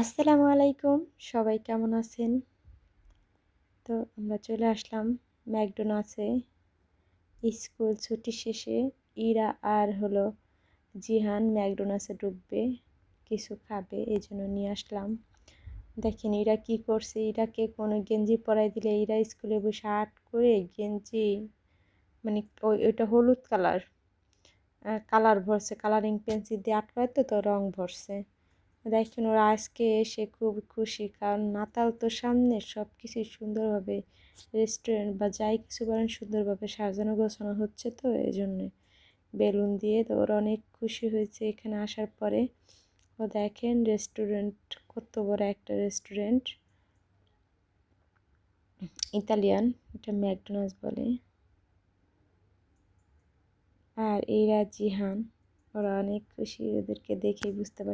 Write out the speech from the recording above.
আসসালামু আলাইকুম। সবাই কেমন আছেন? তো আমরা চলে আসলাম ম্যাকডোনাল্ডসে। স্কুল ছুটি শেষে ইরা আর হলো জিহান ম্যাকডোনাল্ডসে ঢুকবে, কিছু খাবে এই জন্য নিয়ে আসলাম। দেখেন এরা কি করছে এরাকে কোনো গেঞ্জি পরাই দিলে এরা স্কুলে বসে আর্ট করে গেঞ্জি মানে ওই, ওইটা হলুদ কালার কালার ভরছে কালারিং পেন্সিল দিয়ে আটকায় তো তো রং ভরছে। দেখেন ওরা আজকে এসে খুব খুশি। কারণ নাতাল তো সামনে সব কিছুই সুন্দরভাবে রেস্টুরেন্ট বা যাই কিছু বলেন সুন্দরভাবে সাজানো গোছানো হচ্ছে তো এই জন্যে বেলুন দিয়ে তো ওরা অনেক খুশি হয়েছে এখানে আসার পরে। ও দেখেন রেস্টুরেন্ট কত বড় একটা রেস্টুরেন্ট ইতালিয়ান, এটা ম্যাকডোনাল্ডস বলে। আর এরা জিহান, ওরা অনেক খুশি, ওদেরকে দেখে বুঝতে পার